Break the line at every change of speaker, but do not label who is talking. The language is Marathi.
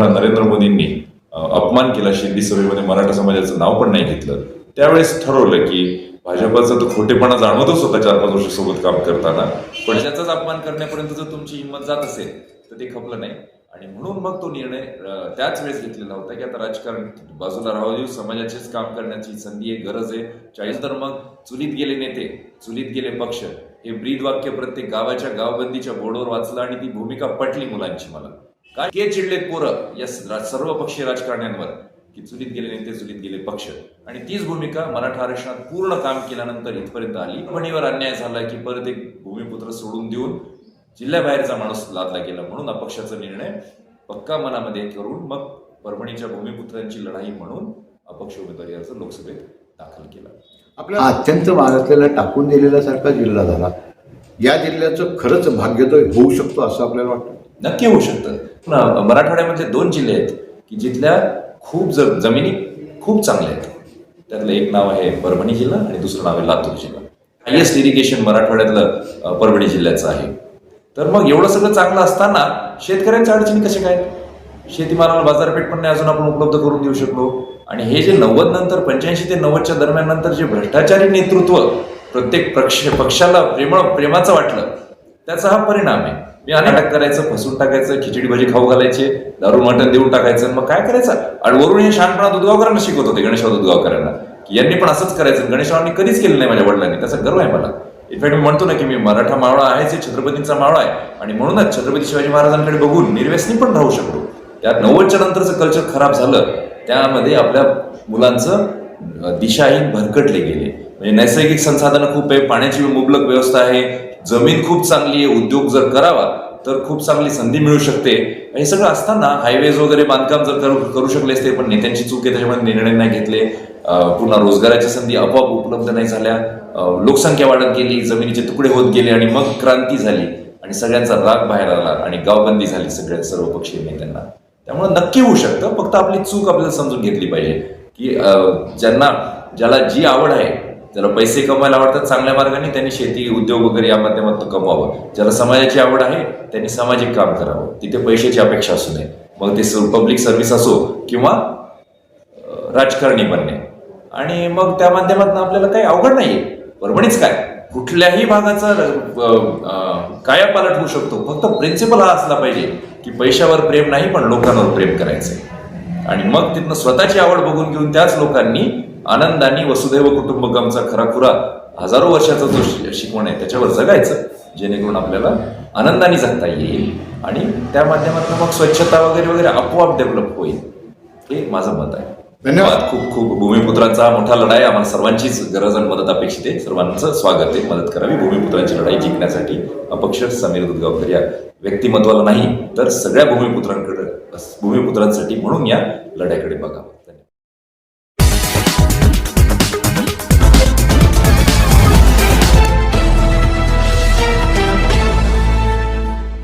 जेव्हा नरेंद्र मोदींनी अपमान केला शिंदे सभेमध्ये मराठा समाजाचं नाव पण नाही घेतलं त्यावेळेस ठरवलं की भाजपाचा तो खोटेपणा जाणवतच होता चार पाच वर्षासोबत काम करताना. पण त्याचाच अपमान करण्यापर्यंत जर तुमची हिंमत जात असेल तर ते खपलं नाही. आणि म्हणून मग तो निर्णय त्याच वेळेस घेतलेला होता की आता राजकारण बाजूला राहू देऊ समाजाचेच काम करण्याची संधी आहे गरज आहे. चाळीस तर मग चुलीत गेले नेते चुलीत गेले पक्ष. हे ब्रीद वाक्य प्रत्येक गावाच्या गावबंदीच्या बोर्डवर वाचलं आणि ती भूमिका पटली मुलांची मला. काय के चिडलेत पोरं या सर्व पक्षीय राजकारण्यांवर. की चुलीत गेले नेते चुलीत गेले पक्ष. आणि तीच भूमिका मराठा आरक्षणात पूर्ण काम केल्यानंतर इथपर्यंत आली. परभणीवर अन्याय झाला की परत एक भूमिपुत्र सोडून देऊन जिल्ह्याबाहेरचा माणूस लादला गेला म्हणून अपक्षाचा निर्णय पक्का मनामध्ये करून मग परभणीच्या भूमिपुत्रांची लढाई म्हणून अपक्ष उमेदवारी अर्ज लोकसभेत दाखल केला.
आपल्या
हा अत्यंत महाराष्ट्राला टाकून दिलेल्यासारखा जिल्हा झाला. या जिल्ह्याचं खरंच भाग्योदय होऊ शकतो असं आपल्याला वाटतं.
नक्की होऊ शकतं. मराठवाड्यामध्ये दोन जिल्हे आहेत की जिथल्या खूप ज जमिनी खूप चांगल्या आहेत. त्यातलं एक नाव आहे परभणी जिल्हा आणि दुसरं नाव आहे लातूर जिल्हा. हायेस्ट इरिगेशन मराठवाड्यातलं परभणी जिल्ह्याचं आहे. तर मग एवढं सगळं चांगलं असताना शेतकऱ्यांच्या अडचणी कशा काय? शेतीमालाला बाजारपेठ पण नाही अजून आपण उपलब्ध करून देऊ शकलो. आणि हे जे नव्वद नंतर पंच्याऐंशी ते नव्वदच्या दरम्यान नंतर जे भ्रष्टाचारी नेतृत्व प्रत्येक पक्ष पक्षाला प्रेम प्रेमाचं वाटलं त्याचा हा परिणाम आहे. मी अनाटक करायचं फसून टाकायचं खिचडी भाजी खाऊ घालायची दारू मटण देऊन टाकायचं मग काय करायचं? आणि वरून हे शहाणपणा दुधगावकरांना शिकवत होते गणेशराव दुधगावकरांना की यांनी पण असंच करायचं. गणेशरावांनी कधीच केलं नाही माझ्या वडिलांनी. त्याचा गर्व आहे मला. इनफॅक्ट मी म्हणतो ना की मी मराठा मावळा आहे जे छत्रपतींचा मावळा आहे. आणि म्हणूनच छत्रपती शिवाजी महाराजांकडे बघून निर्व्यसनी पण राहू शकतो. त्या नव्वदच्या नंतरचं कल्चर खराब झालं त्यामध्ये आपल्या मुलांचं दिशाही दिशाहीन भरकटले गेले. म्हणजे नैसर्गिक संसाधनं खूप आहे पाण्याची मुबलक व्यवस्था आहे जमीन खूप चांगली आहे उद्योग जर करावा तर खूप चांगली संधी मिळू शकते. हे सगळं असताना हायवेज वगैरे बांधकाम जर करू करू शकले असते पण नेत्यांची चूक आहे त्याच्यामुळे निर्णय नाही घेतले. पुन्हा रोजगाराच्या संधी आपोआप उपलब्ध नाही झाल्या. लोकसंख्या वाढत गेली जमिनीचे तुकडे होत गेले आणि मग क्रांती झाली. आणि सगळ्यांचा राग बाहेर आला आणि गावबंदी झाली सगळ्या सर्वपक्षीय नेत्यांना. त्यामुळे नक्की होऊ शकतं फक्त आपली चूक आपल्याला समजून घेतली पाहिजे. की ज्यांना ज्याला जी आवड आहे ज्याला पैसे कमवायला आवडतात चांगल्या मार्गाने त्यांनी शेती उद्योग वगैरे या माध्यमातून कमवावं. ज्याला समाजाची आवड आहे त्यांनी सामाजिक काम करावं. तिथे पैशाची अपेक्षा असू नये. मग ते पब्लिक सर्व्हिस असो किंवा राजकारणी बनणे. आणि मग त्या माध्यमातून आपल्याला काही अवघड नाहीये. परभणीच काय? कुठल्याही भागाचा अं, कायापालट होऊ शकतो. फक्त प्रिन्सिपल हा असला पाहिजे की पैशावर प्रेम नाही पण लोकांवर प्रेम करायचं आणि मग तिथनं स्वतःची आवड बघून घेऊन त्याच लोकांनी आनंदाने वसुदैव कुटुंबकमचा खराखुरा हजारो वर्षाचा जो शिकवण आहे त्याच्यावर जगायचं जेणेकरून आपल्याला आनंदाने जगता येईल. आणि त्या माध्यमातून मग स्वच्छता वगैरे वगैरे आपोआप डेव्हलप होईल. हे माझं मत आहे.
धन्यवाद.
खूप खूप भूमिपुत्रांचा मोठा लढाई आम्हाला सर्वांचीच गरज आणि मदत अपेक्षित आहे. सर्वांचं स्वागत आहे. मदत करावी. भूमिपुत्रांची लढाई जिंकण्यासाठी अपक्ष समीर दुधगावकर या व्यक्तिमत्वाला नाही तर सगळ्या भूमिपुत्रांकडे भूमिपुत्रांसाठी म्हणून या लढ्याकडे बघावं